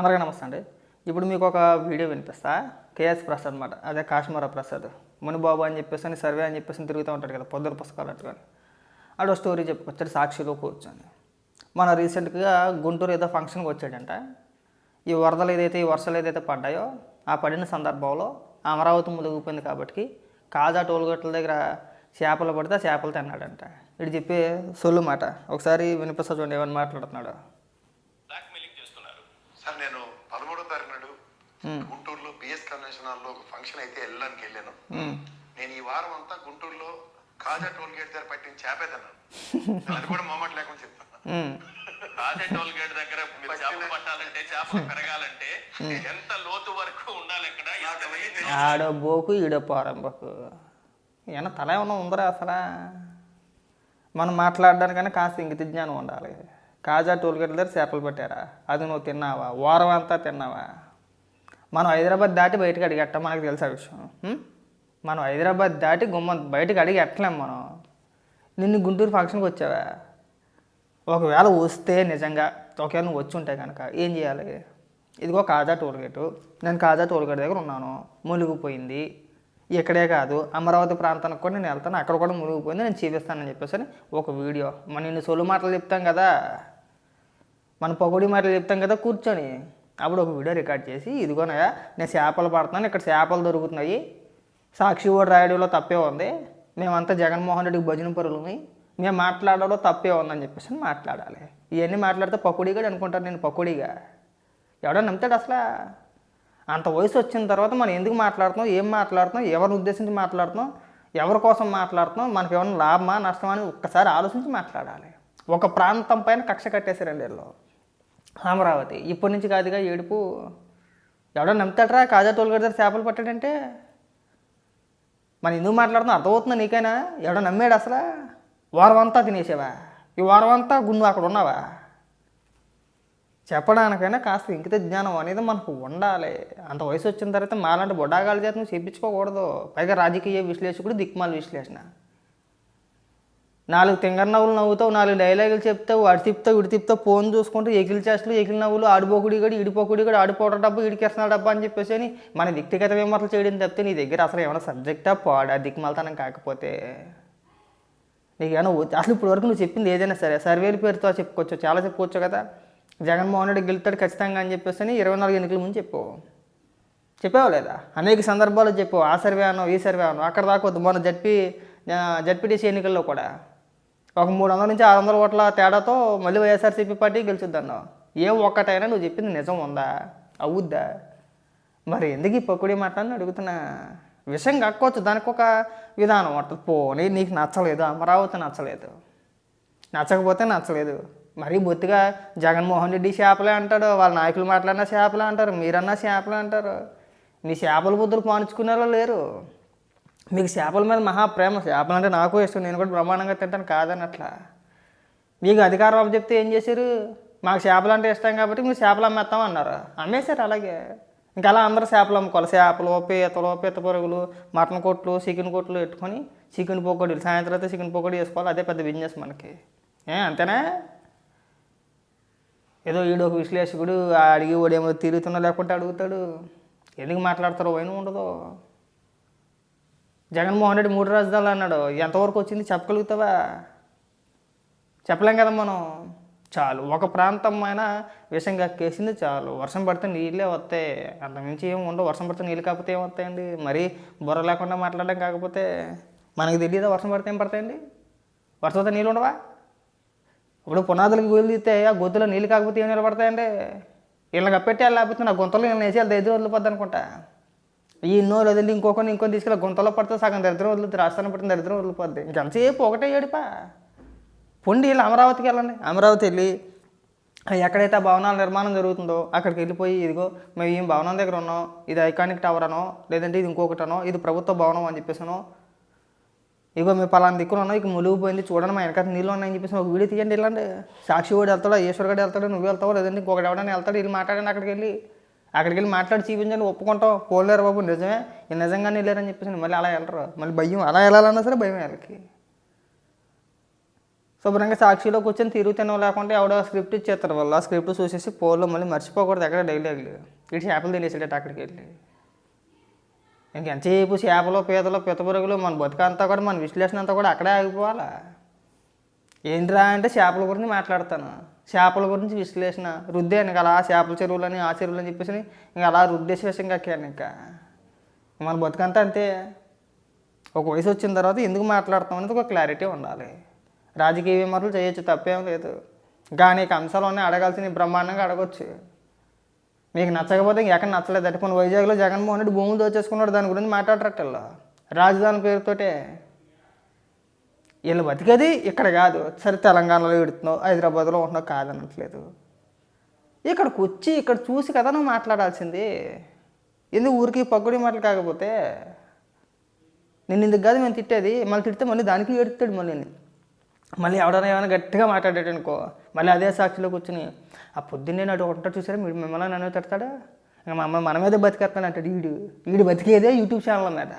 అందరికీ నమస్తే అండి. ఇప్పుడు మీకు ఒక వీడియో వినిపిస్తా. కేఎస్ ప్రసాద్ అనమాట అదే కాశ్మీర ప్రసాద్. మునిబాబు అని చెప్పేసి అని సర్వే అని చెప్పేసి తిరుగుతూ ఉంటాడు కదా పొద్దున పుస్తకాలు అట్టుకొని ఆడు స్టోరీ చెప్పుకొచ్చాడు సాక్షిలో కూర్చొని. మన రీసెంట్గా గుంటూరు ఏదో ఫంక్షన్కి వచ్చాడంట. ఈ వరదలు ఏదైతే ఈ వర్షాలు ఏదైతే పడ్డాయో ఆ పడిన సందర్భంలో అమరావతి మునిగిపోయింది కాబట్టి కాజా టోల్గేట్ల దగ్గర చేపలు పడితే చేపలు తిన్నాడంట. ఇటు చెప్పి సొల్లు మాట. ఒకసారి వినిపిస్తా చూడండి ఏమని మాట్లాడుతున్నాడు. గుంటూరులో బిఎస్ కన్వెన్షన్ హాల్లో ఒక ఫంక్షన్ అయితే వెళ్ళడానికి వెళ్ళాను. మ్మ్. నేను ఈ వారం అంతా గుంటూరులో కాజా టోల్ గేట్ దగ్గర పట్టిన చేపే తిన్నాను అది కూడా మొహమాట లేకుండా చెప్తాను మ్మ్. రాజే టోల్ గేట్ దగ్గర మీరు చేపలు పట్టాలంటే చేపలు పెరగాలంటే ఎంత లోతు వరకు ఉండాలి ఇక్కడ ఆడో బోకు ఈడో పోరంబకు ఏమన్నా తల ఏమన్నా ఉందరా అసలు? మనం మాట్లాడడానికైనా కాస్త ఇంగిత జ్ఞానం ఉండాలి. కాజా టోల్గేట్ల దగ్గర చేపలు పెట్టారా? అది నువ్వు తిన్నావా? వారం అంతా తిన్నావా? మనం హైదరాబాద్ దాటి బయటకు అడిగట్ట మనకు తెలుసా విషయం. మనం హైదరాబాద్ దాటి గుమ్మ బయటకు అడిగి ఎట్టలేం మనం. నిన్ను గుంటూరు ఫంక్షన్కి వచ్చావా? ఒకవేళ వస్తే నిజంగా ఒకవేళ నువ్వు వచ్చి ఉంటే కనుక ఏం చేయాలి? ఇదిగో కాజా టోల్గేటు నేను కాజా టోల్గేట్ దగ్గర ఉన్నాను. మునిగిపోయింది. ఇక్కడే కాదు అమరావతి ప్రాంతానికి కూడా నేను వెళ్తాను. అక్కడ కూడా మునిగిపోయింది. నేను చూపిస్తానని చెప్పేసి ఒక వీడియో. మన నిన్ను సొలు మాటలు చెప్తాం కదా. మన పొగడి మాటలు చెప్తాం కదా కూర్చొని. అప్పుడు ఒక వీడియో రికార్డ్ చేసి ఇదిగోనయా నేను చేపలు పడుతున్నాను ఇక్కడ చేపలు దొరుకుతున్నాయి. సాక్షి ఓడి రాయడంలో తప్పే ఉంది. మేమంతా జగన్మోహన్ రెడ్డికి భజన పరులని మేము మాట్లాడడంలో తప్పే ఉందని చెప్పేసి మాట్లాడాలి. ఇవన్నీ మాట్లాడితే పకోడీగా అనుకుంటారు నేను పకోడీగా ఎవడో నమ్ముతాడు అసలు? అంత వయసు వచ్చిన తర్వాత మనం ఎందుకు మాట్లాడుతున్నాం ఏం మాట్లాడుతున్నాం ఎవరిని ఉద్దేశించి మాట్లాడుతున్నాం ఎవరి కోసం మాట్లాడుతున్నాం మనకి ఏమైనా లాభమా నష్టమా అని ఒక్కసారి ఆలోచించి మాట్లాడాలి. ఒక ప్రాంతం పైన కక్ష కట్టేశారండి వీళ్ళు అమరావతి. ఇప్పటి నుంచి కాదుగా ఏడుపు. ఎవడో నమ్ముతాడరా కాజా టోల్గేట్ దగ్గర చేపలు పట్టాడంటే? మనం ఎందుకు మాట్లాడుతున్నా అర్థమవుతుందా నీకైనా? ఎవడో నమ్మాడు అసలు? వారం అంతా తినేసావా? ఈ వారం అంతా గుండు అక్కడ ఉన్నావా? చెప్పడానికైనా కాస్త ఇంకిత జ్ఞానం అనేది మనకు ఉండాలి. అంత వయసు వచ్చిన తర్వాత మాలాంటి బొడాగాల చేత నువ్వు చేయించుకోకూడదు పైగా రాజకీయ విశ్లేషకుడు దిక్మాల విశ్లేషణ. నాలుగు తింగర నవ్వులు నవ్వుతావు నాలుగు డైలాగులు చెప్తావు అడి తిప్పుతావు ఇడి తిప్పుతావు ఫోన్ చూసుకుంటూ ఎగిలి చేస్తలు ఎగిలి నవ్వులు ఆడిపోకుడి గడి ఇడిపోకుడి గడి ఆడిపోవడం డబ్బు ఇడికేస్తున్న డబ్బా అని చెప్పేసి అని మన వ్యక్తిగత విమర్శలు చేయడం తప్పితే నీ దగ్గర అసలు ఏమైనా సబ్జెక్టా పాడా? దిక్మాలతనం కాకపోతే. నీకేమైనా అసలు ఇప్పుడు వరకు నువ్వు చెప్పింది ఏదైనా సరే సర్వేల పేరుతో చెప్పుకోవచ్చు చాలా చెప్పుకోవచ్చు కదా. జగన్మోహన్ రెడ్డి గెలుతాడు ఖచ్చితంగా అని చెప్పేసి అని ఇరవై నాలుగు ఎన్నికల ముందు చెప్పు. చెప్పావు లేదా? అనేక సందర్భాల్లో చెప్పు ఆ సర్వే అనో ఈ సర్వే అనో అక్కడ దాకా వద్దు మొన్న జడ్పీ జడ్పీటీసీ ఎన్నికల్లో కూడా. ఒక మూడు వందల నుంచి ఆరు వందల ఓట్ల తేడాతో మళ్ళీ వైఎస్ఆర్సీపీ పార్టీ గెలుచుద్దన్నావు ఏ ఒక్కటైనా నువ్వు చెప్పింది నిజం ఉందా? అవుద్దా? మరి ఎందుకు ఈ పక్కుడి అని అడుగుతున్నా? విషయం కక్కోవచ్చు. దానికి ఒక విధానం ఉంటుంది. పోనీ నీకు నచ్చలేదు అమరావతి నచ్చలేదు. నచ్చకపోతే నచ్చలేదు. మరీ బొత్తిగా జగన్మోహన్ రెడ్డి చేపలే అంటాడు. వాళ్ళ నాయకులు మాట్లాడినా చేపలే అంటారు. మీరన్నా చేపలే అంటారు. నీ చేపల బుద్ధులు పానుచుకునేలా లేరు. మీకు చేపల మీద మహా ప్రేమ. చేపలు అంటే నాకు ఇష్టం. నేను కూడా బ్రహ్మాండంగా తింటాను కాదని అట్లా మీకు అధికారం చెప్తే ఏం చేశారు? మాకు చేపలు అంటే ఇష్టం కాబట్టి మీరు చేపలు అమ్మేస్తాం అన్నారు. అమ్మేశారు అలాగే. ఇంకా అలా అందరూ చేపలు అమ్ముకోవాలి. చేపలు పీతలు పీత పొరుగులు మటన్ కొట్లు చికెన్ కొట్లు పెట్టుకొని చికెన్ పకోడీలు. సాయంత్రం అయితే చికెన్ పకోడీ వేసుకోవాలి అదే పెద్ద బిజినెస్ మనకి. ఏ అంతేనా? ఏదో ఈడో ఒక విశ్లేషకుడు ఆ అడిగి ఏమో తిరుగుతున్నా లేకుంటే అడుగుతాడు. ఎందుకు మాట్లాడతారో వైన ఉండదు. జగన్మోహన్ రెడ్డి మూడు రాజధానులు అన్నాడు. ఎంతవరకు వచ్చింది చెప్పగలుగుతావా? చెప్పలేం కదా మనం. చాలు ఒక ప్రాంతం అయినా విషం కక్కేసింది చాలు. వర్షం పడితే నీళ్ళే వస్తాయి. అంతమించి ఏం ఉండవు. వర్షం పడితే నీళ్ళు కాకపోతే ఏం వస్తాయండి? మరీ బుర్ర లేకుండా మాట్లాడడం కాకపోతే మనకి తెలియదా వర్షం పడితే ఏం పడతాయండి? వర్షం పడితే నీళ్ళు ఉండవా? ఇప్పుడు పునాదులకు గొయ్యలు తీస్తే ఆ గొంతులో నీళ్ళు కాకపోతే ఏం నిలబడతాయండి? వీళ్ళని కప్పెట్టి లేకపోతే నా గుంతలు నేను వేసి వాళ్ళ దరిద్రం వదిలిపోద్ది అనుకుంటా. ఈ నోలు వదిలి ఇంకొకరిని ఇంకొని తీసుకెళ్ళి గుంతలో పడితే సగం దరిద్రం వదులుతుంది రాష్ట్రాన్ని పట్టిన దరిద్రం వదిలిపోద్ది. ఇంకెంతసేపు ఒకటే ఏడిపా? పొండి వెళ్ళి అమరావతికి వెళ్ళండి. అమరావతి వెళ్ళి ఎక్కడైతే ఆ భవనాల నిర్మాణం జరుగుతుందో అక్కడికి వెళ్ళిపోయి ఇదిగో మేము ఈ భవనం దగ్గర ఉన్నాం ఇది ఐకానిక్ టవర్ అనో లేదంటే ఇది ఇంకొకటనో ఇది ప్రభుత్వ భవనం అని చెప్పేసాను ఇగో మేము పలానా దిక్కున ఉన్నాం ఇక ములిగిపోయింది చూడండి మా వెనకాల నీళ్ళు ఉన్నాయని చెప్పేసి ఒక వీడియో తీయండి వెళ్ళండి. సాక్షి వాడు వెళ్తాడు ఈశ్వర్ గడు వెళ్తాడు నువ్వు వెళ్తావు లేదంటే ఇంకొకటి ఎవడైనా వెళ్తాడు వీళ్ళు మాట్లాడండి అక్కడికి వెళ్ళి. అక్కడికి వెళ్ళి మాట్లాడి చూపించండి ఒప్పుకుంటాం. పోలేరు బాబు నిజమే. నిజంగానే వెళ్ళారని చెప్పేసి మళ్ళీ అలా వెళ్ళరు. మళ్ళీ భయం అలా వెళ్ళాలన్నా సరే భయం వాళ్ళకి. శుభ్రంగా సాక్షిలో కూర్చొని తిరుగుతాను లేకుంటే ఎవడో స్క్రిప్ట్ ఇచ్చేస్తారు వాళ్ళు. ఆ స్క్రిప్ట్ చూసేసి పోల్లో మళ్ళీ మర్చిపోకూడదు ఎక్కడ డైలాగులు ఇటు చేపలు తినేసాడట అక్కడికి వెళ్ళి. ఇంకెంతసేపు చేపలు పీతలు పితపురుగులు మన బతుకంతా కూడా మన విశ్లేషణ అంతా కూడా అక్కడే ఆగిపోవాలా? ఏంట్రా అంటే చేపల గురించి మాట్లాడతాను. చేపల గురించి విశ్లేషణ రుద్దాను ఇంకా అలా చేపల చెరువులని ఆ చెరువులని చెప్పేసి ఇంకా అలా రుద్దేసి విషయం ఎక్కాను ఇంకా. మన బతుకంతా అంతే. ఒక వయసు వచ్చిన తర్వాత ఎందుకు మాట్లాడతాం అనేది ఒక క్లారిటీ ఉండాలి. రాజకీయ విమర్శలు చేయొచ్చు తప్పేం లేదు. కానీ నీకు అంశాలు ఉన్నాయి అడగాల్సిన బ్రహ్మాండంగా అడగొచ్చు. మీకు నచ్చకపోతే ఇంక ఎక్కడ నచ్చలేదు. అంటే కొన్ని వైజాగ్లో జగన్మోహన్ రెడ్డి భూములు దోచేసుకున్నాడు దాని గురించి మాట్లాడరట్టు రాజధాని పేరుతోటే. వీళ్ళు బతికేది ఇక్కడ కాదు. సరే తెలంగాణలో పెడుతున్నావు హైదరాబాద్లో ఉంటున్నావు కాదనట్లేదు. ఇక్కడికి వచ్చి ఇక్కడ చూసి కదా నువ్వు మాట్లాడాల్సింది. ఎందుకు ఊరికి పగ్గుడి మాటలు కాకపోతే? నేను ఇందుకు కాదు మేము తిట్టేది? మళ్ళీ తిడితే మళ్ళీ దానికి ఏడుతాడు మళ్ళీ మళ్ళీ ఎవడైనా ఏమైనా గట్టిగా మాట్లాడాడు అనుకో. మళ్ళీ అదే సాక్షిలో కూర్చుని ఆ పొద్దున్నే అటు ఉంటాడు చూసారా? మీరు మిమ్మల్ని నన్ను తిడతాడా? ఇంకా మమ్మల్ని మన మీదే బతికేస్తాను అంటాడు ఈడు ఈడు బతికేదే యూట్యూబ్ ఛానల్ మీద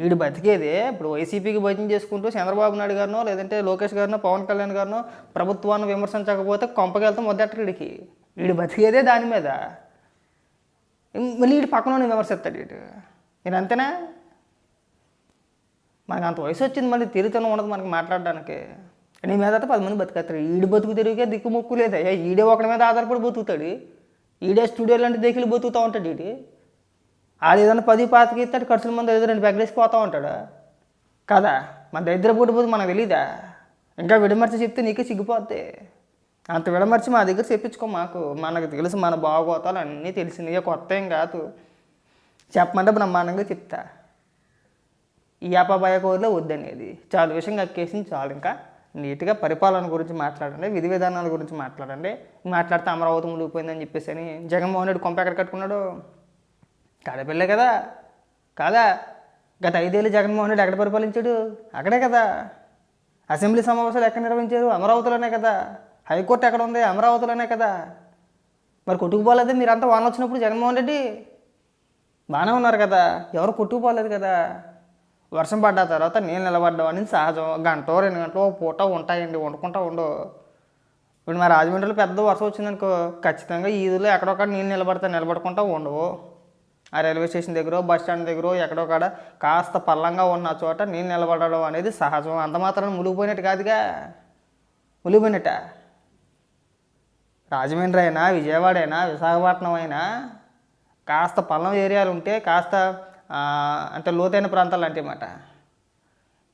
వీడు బతికేదే. ఇప్పుడు వైసీపీకి భజన చేసుకుంటూ చంద్రబాబు నాయుడు గారినో లేదంటే లోకేష్ గారినో పవన్ కళ్యాణ్ గారినో ప్రభుత్వాన్ని విమర్శించకపోతే కొంపకెళ్తాం మొదటి వీడికి. వీడు బతికేదే దాని మీద. మళ్ళీ వీడు పక్కన విమర్శిస్తాడు వీడు. నేను అంతేనా? మనకు అంత వయసు వచ్చింది మళ్ళీ తిరుగుతూనే ఉండదు మనకి మాట్లాడడానికి. నీ మీద అయితే పది మంది బతికేస్తారు. ఈడు బతుకు తిరిగే దిక్కు మొక్కు లేదు. ఈడే ఒకడి మీద ఆధారపడి బతుకుతాడు. ఈడే స్టూడియో లాంటి దిక్కులు బతుకుతూ ఉంటాడు ఈడు ఆడు ఏదైనా పది పాతకి ఇస్తాడు ఖర్చుల ముందు ఏదో రెండు బెగ్గలేసి పోతూ ఉంటాడు. కదా? మన దగ్గర పుట్టిపోతే పోతే మనకు తెలీదా? ఇంకా విడమర్చి చెప్తే నీకే సిగ్గిపోద్ది. అంత విడమర్చి మా దగ్గర చెప్పించుకో మాకు. మనకు తెలుసు మన బాగోతాలు అన్నీ తెలిసినవి కొత్త ఏం కాదు. చెప్పమంటే బ్రహ్మాండంగా చెప్తా. ఈ అపాబాయ కోరిలో వద్దనేది. చాలు విషయం కక్కేసింది చాలు ఇంకా. నీట్గా పరిపాలన గురించి మాట్లాడండి విధి విధానాల గురించి మాట్లాడండి. మాట్లాడితే అమరావతి మునిగిపోయిందని చెప్పేసి అని జగన్మోహన్ రెడ్డి కొంప ఎక్కడ కట్టుకున్నాడు? కడపిల్లే కదా? కాదా? గత ఐదేళ్ళు జగన్మోహన్ రెడ్డి ఎక్కడ పరిపాలించాడు? అక్కడే కదా. అసెంబ్లీ సమావేశాలు ఎక్కడ నిర్వహించారు? అమరావతిలోనే కదా. హైకోర్టు ఎక్కడ ఉంది? అమరావతిలోనే కదా. మరి కొట్టుకుపోలేదు? మీరంతా వాన వచ్చినప్పుడు జగన్మోహన్ రెడ్డి? బాగానే ఉన్నారు కదా. ఎవరు కొట్టుకుపోలేదు కదా. వర్షం పడ్డ తర్వాత నీళ్ళు నిలబడ్డం అనేది సహజం. గంట రెండు గంటలు పూట ఉంటాయండి. వండుకుంటా ఉండు. ఇప్పుడు మా రాజమండ్రిలో పెద్ద వర్షం వచ్చిందనుకో ఖచ్చితంగా ఈదులో ఎక్కడొక్కడ నీళ్ళు నిలబడతా నిలబడుకుంటా ఉండవు. ఆ రైల్వే స్టేషన్ దగ్గర బస్ స్టాండ్ దగ్గర కాడ కాస్త పల్లంగా ఉన్న చోట నేను నిలబడడం అనేది సహజం. అంత మాత్రం ములిగిపోయినట్టు కాదుగా. ములిగిపోయినట్ట రాజమండ్రి అయినా విజయవాడ అయినా విశాఖపట్నం అయినా కాస్త పల్లం ఏరియాలు ఉంటే కాస్త అంటే లోతైన ప్రాంతాలు అంటే మాట.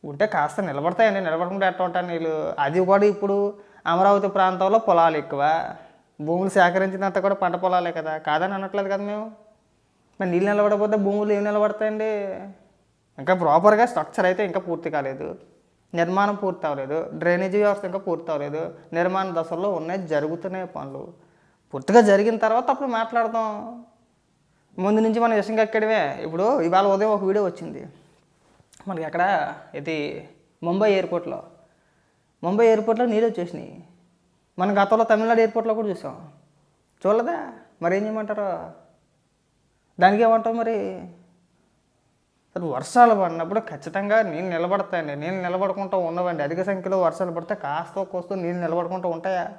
ఉంటే కాస్త నిలబడతాయండి. నిలబడకుండా ఎట్లా ఉంటాను నీళ్ళు? అది కూడా ఇప్పుడు అమరావతి ప్రాంతంలో పొలాలు ఎక్కువ. భూములు సేకరించినంత కూడా పంట పొలాలే కదా. కాదని అనట్లేదు కదా మేము. మరి నీళ్ళు నిలబడకపోతే భూములు ఏం నిలబడతాయండి? ఇంకా ప్రాపర్గా స్ట్రక్చర్ అయితే ఇంకా పూర్తి కాలేదు. నిర్మాణం పూర్తి అవ్వలేదు. డ్రైనేజీ వ్యవస్థ ఇంకా పూర్తి అవ్వలేదు. నిర్మాణ దశల్లో ఉన్నాయి జరుగుతున్నాయి పనులు. పూర్తిగా జరిగిన తర్వాత అప్పుడు మాట్లాడదాం. ముందు నుంచి మనం విషయం ఎక్కడమే ఇప్పుడు ఇవాళ ఉదయం ఒక వీడియో వచ్చింది. మనకి ఎక్కడ ఇది ముంబై ఎయిర్పోర్ట్లో. ముంబై ఎయిర్పోర్ట్లో నీళ్ళు వచ్చేసినాయి. మన గతంలో తమిళనాడు ఎయిర్పోర్ట్లో కూడా చూసాం. చూడలేదా? మరేం చేయమంటారు? దానికి ఏమంటావు మరి వర్షాలు పడినప్పుడు ఖచ్చితంగా నీళ్ళు నిలబడతాయండి. నీళ్ళు నిలబడుకుంటూ ఉండవండి. అధిక సంఖ్యలో వర్షాలు పడితే కాస్త కోస్తూ నీళ్ళు నిలబడుకుంటూ ఉంటాయా?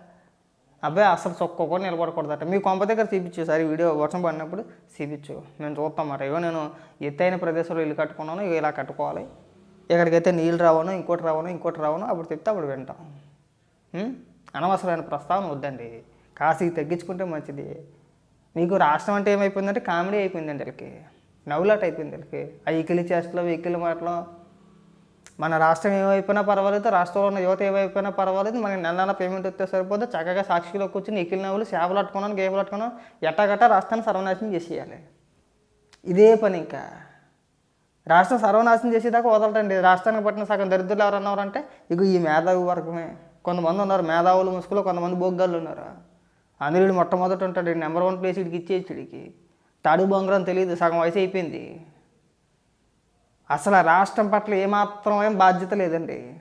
అబ్బాయి అసలు చొక్క కూడా నిలబడకూడదట. మీ కొంప దగ్గర చూపించు సార్ ఈ వీడియో. వర్షం పడినప్పుడు చూపించు మేము చూస్తాం మరి. ఇవో నేను ఎత్తైన ప్రదేశంలో ఇల్లు కట్టుకున్నాను. ఇవి ఇలా కట్టుకోవాలి. ఎక్కడికైతే నీళ్ళు రావను ఇంకోటి రావను ఇంకోటి రావను అప్పుడు చెప్తే అప్పుడు వింటాం. అనవసరమైన ప్రస్తావన వద్దండి. కాసి తగ్గించుకుంటే మంచిది. మీకు రాష్ట్రం అంటే ఏమైపోయిందంటే కామెడీ అయిపోయిందండి వీళ్ళకి. నవ్వులాట అయిపోయింది వీళ్ళకి. ఆ ఈకిలి చేష్టలు ఈకిలి మాటలు. మన రాష్ట్రం ఏమైపోయినా పర్వాలేదు రాష్ట్రంలో ఉన్న యువత ఏమైపోయినా పర్వాలేదు మనకి నెల నెల పేమెంట్ వస్తే సరిపోతే చక్కగా సాక్షిలో కూర్చుని ఎక్కిలి నవ్వులు సేవలు అట్టుకున్నాను గేపలు పట్టుకున్నాను ఎట్టగట్టా రాష్ట్రాన్ని సర్వనాశనం చేసేయాలి. ఇదే పని ఇంకా. రాష్ట్రం సర్వనాశనం చేసేదాకా వదలటండి. రాష్ట్రానికి పట్టిన సగం దరిద్రులు ఎవరన్నారంటే ఇక ఈ మేధావి వర్గమే. కొంతమంది ఉన్నారు మేధావులు ముసుగులో కొంతమంది బొగ్గాళ్ళు ఉన్నారు. అనిరుడు మొట్టమొదటి ఉంటాడు. నెంబర్ వన్ ప్లేస్ ఇడికి ఇచ్చేసి ఇడికి తాడు బొంగరం తెలియదు సగం వయసు అయిపోయింది. అసలు ఆ రాష్ట్రం పట్ల ఏమాత్రం ఏం బాధ్యత లేదండి.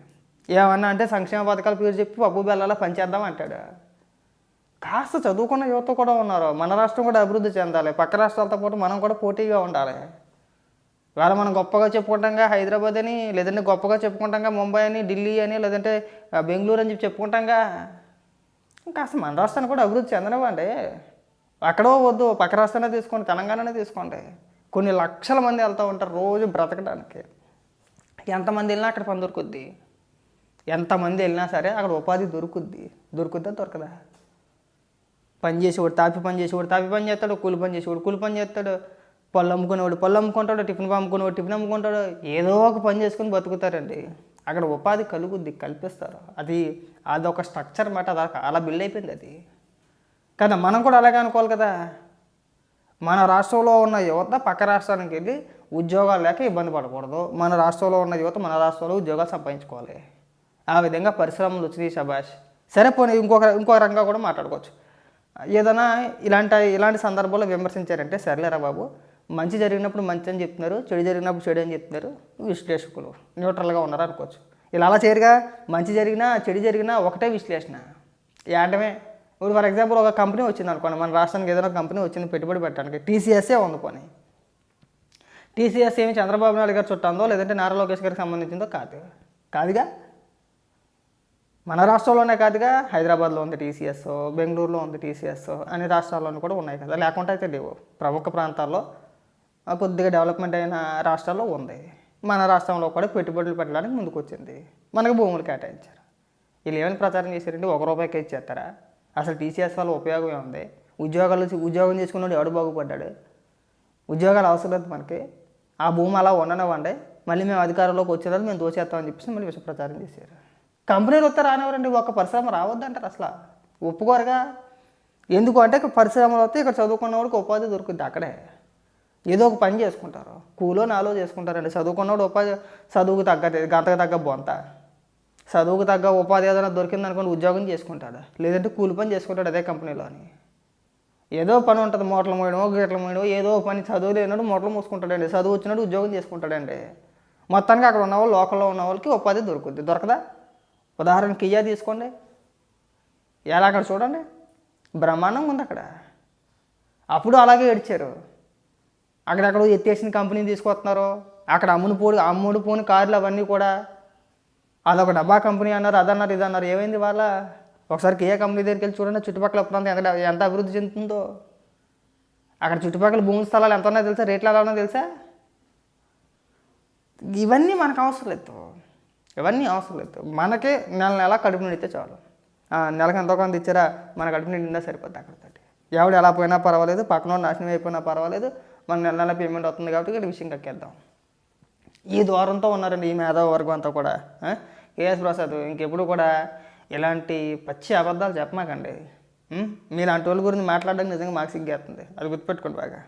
ఏమన్నా అంటే సంక్షేమ పథకాల పేరు చెప్పి పప్పు బెల్లాల పనిచేద్దాం అంటాడు. కాస్త చదువుకున్న యువత కూడా ఉన్నారు. మన రాష్ట్రం కూడా అభివృద్ధి చెందాలి. పక్క రాష్ట్రాలతో పాటు మనం కూడా పోటీగా ఉండాలి. ఇవాళ మనం గొప్పగా చెప్పుకుంటాంగా హైదరాబాద్ అని లేదంటే గొప్పగా చెప్పుకుంటాంగా ముంబై అని ఢిల్లీ అని లేదంటే బెంగళూరు అని చెప్పి చెప్పుకుంటాంగా. ఇంకా మన రాష్ట్రాన్ని కూడా అభివృద్ధి చెందనివ్వండి. అక్కడో వద్దు పక్క రాష్ట్రాన్ని తీసుకోండి తెలంగాణనే తీసుకోండి. కొన్ని లక్షల మంది వెళ్తూ ఉంటారు రోజు బ్రతకడానికి. ఎంతమంది వెళ్ళినా అక్కడ పని దొరుకుద్ది. ఎంతమంది వెళ్ళినా సరే అక్కడ ఉపాధి దొరుకుద్ది. దొరుకుద్దా దొరకదా? పని చేసేవాడు తాపి పని చేసేవాడు తాపి పని చేస్తాడు కూలి పని చేసేవాడు కూలి పని చేస్తాడు. పళ్ళు అమ్ముకునేవాడు పళ్ళు అమ్ముకుంటాడు టిఫిన్ అమ్ముకునేవాడు టిఫిన్ అమ్ముకుంటాడు. ఏదో ఒక పని చేసుకుని బతుకుతారండి. అక్కడ ఉపాధి కలుగుద్ది కల్పిస్తారు. అది అదొక స్ట్రక్చర్ మాట అది అలా బిల్డ్ అయిపోయింది అది. కదా మనం కూడా అలాగే అనుకోవాలి కదా. మన రాష్ట్రంలో ఉన్న యువత పక్క రాష్ట్రానికి వెళ్ళి ఉద్యోగాలు లేక ఇబ్బంది పడకూడదు. మన రాష్ట్రంలో ఉన్న యువత మన రాష్ట్రంలో ఉద్యోగాలు సంపాదించుకోవాలి. ఆ విధంగా పరిశ్రమలు వచ్చినాయి శబాష్ సరే పోనీ ఇంకొక ఇంకొక రంగా కూడా మాట్లాడుకోవచ్చు. ఏదైనా ఇలాంటి ఇలాంటి సందర్భాల్లో విమర్శించారంటే సర్లేరా బాబు. మంచి జరిగినప్పుడు మంచి అని చెప్తున్నారు చెడు జరిగినప్పుడు చెడు అని చెప్తున్నారు. విశ్లేషకులు న్యూట్రల్గా ఉన్నారు అనుకోవచ్చు. ఇలా అలా చేయరుగా. మంచి జరిగినా చెడు జరిగినా ఒకటే విశ్లేషణ. ఏంటమే ఇప్పుడు ఫర్ ఎగ్జాంపుల్ ఒక కంపెనీ వచ్చింది అనుకోండి. మన రాష్ట్రానికి ఏదైనా కంపెనీ వచ్చింది పెట్టుబడి పెట్టడానికి. టీసీఎస్ఏ ఉంది పోనీ. టీసీఎస్ ఏమి చంద్రబాబు నాయుడు గారు చుట్టాందో లేదంటే నారా లోకేష్ గారికి సంబంధించిందో కాదు. కాదుగా? మన రాష్ట్రంలోనే కాదుగా. హైదరాబాద్లో ఉంది టీసీఎస్ బెంగళూరులో ఉంది టీసీఎస్ అన్ని రాష్ట్రాల్లోనూ కూడా ఉన్నాయి కదా. లేకుండా అయితే లేవు. ప్రముఖ ప్రాంతాల్లో కొద్దిగా డెవలప్మెంట్ అయిన రాష్ట్రాల్లో ఉంది. మన రాష్ట్రంలో కూడా పెట్టుబడులు పెట్టడానికి ముందుకు వచ్చింది మనకు భూములు కేటాయించారు. వీళ్ళు ఏమైనా ప్రచారం చేశారంటే ఒక రూపాయికి ఇచ్చేస్తారా అసలు టీసీఎస్ వల్ల ఉపయోగం ఏముంది? ఉద్యోగాలు ఉద్యోగం చేసుకున్నాడు ఎవడు బాగుపడ్డాడు? ఉద్యోగాలు అవసరం లేదు మనకి. ఆ భూమి అలా ఉండనివ్వండి. మళ్ళీ మేము అధికారంలోకి వచ్చేదాన్ని మేము దోచేస్తామని చెప్పేసి మళ్ళీ విష ప్రచారం చేశారు. కంపెనీలు వస్తే రానివ్వరండి. ఒక పరిశ్రమ రావద్దంటారు అసలు. ఒప్పుకోరుగా. ఎందుకు అంటే పరిశ్రమలు వస్తే ఇక్కడ చదువుకున్న వాడికి ఉపాధి దొరుకుద్ది అక్కడే. ఏదో ఒక పని చేసుకుంటారు. కూలో నాలో చేసుకుంటారండి. చదువుకున్నవాడు ఉపాధి చదువుకు తగ్గ గంటకు తగ్గ బొంత. చదువుకు తగ్గ ఉపాధి ఏదైనా దొరికింది అనుకోండి ఉద్యోగం చేసుకుంటాడు. లేదంటే కూలి పని చేసుకుంటాడు అదే కంపెనీలోని. ఏదో పని ఉంటుంది. మూటలు మోయడమో గీటలు మోయడమో ఏదో పని చదువు లేనాడు మూటలు మూసుకుంటాడండి. చదువు వచ్చినాడు ఉద్యోగం చేసుకుంటాడండి. మొత్తానికి అక్కడ ఉన్న వాళ్ళు లోకల్లో ఉన్న వాళ్ళకి ఉపాధి దొరుకుద్ది. దొరకదా? ఉదాహరణకి కియా తీసుకోండి. ఎలా అక్కడ చూడండి. బ్రహ్మాండంగా ఉంది అక్కడ. అప్పుడు అలాగే ఏడ్చారు. అక్కడక్కడ ఎత్తేసిన కంపెనీ తీసుకొస్తున్నారు. అక్కడ అమ్ముడు పోడు అమ్ముడు పోని కార్లు అవన్నీ కూడా. అదొక డబ్బా కంపెనీ అన్నారు అదన్నారు ఇదన్నారు. ఏమైంది వాళ్ళ? ఒకసారి ఏ కంపెనీ దగ్గరికి వెళ్ళి చూడండి చుట్టుపక్కల ప్రాంతం ఎంత ఎంత అభివృద్ధి చెందుతుందో. అక్కడ చుట్టుపక్కల భూమి స్థలాలు ఎంత ఉన్నాయో తెలుసా? రేట్లు ఎలా ఉన్నాయో తెలుసా? ఇవన్నీ మనకు అవసరం లేదు. ఇవన్నీ అవసరం లేదు. మనకే నెల నెల కడుపు నిండితే చాలు. నెలకు ఎంతో కొంత ఇచ్చారా? మన కడుపు నిండిందా సరిపోద్ది అక్కడ ఎవడు ఎలా పోయినా పర్వాలేదు పక్కన నాశనం అయిపోయినా పర్వాలేదు. మన నెల నెల పేమెంట్ వస్తుంది కాబట్టి ఇక్కడ విషయం కక్కేద్దాం. ఈ ద్వారంతో ఉన్నారండి ఈ మేధావ వర్గం అంతా కూడా. కేఎస్ ప్రసాద్ ఇంకెప్పుడు కూడా ఇలాంటి పచ్చి అబద్ధాలు చెప్పమాకండి. మీలాంటి వాళ్ళ గురించి మాట్లాడడానికి నిజంగా మాకు సిగ్గేస్తుంది అది గుర్తుపెట్టుకోండి బాగా.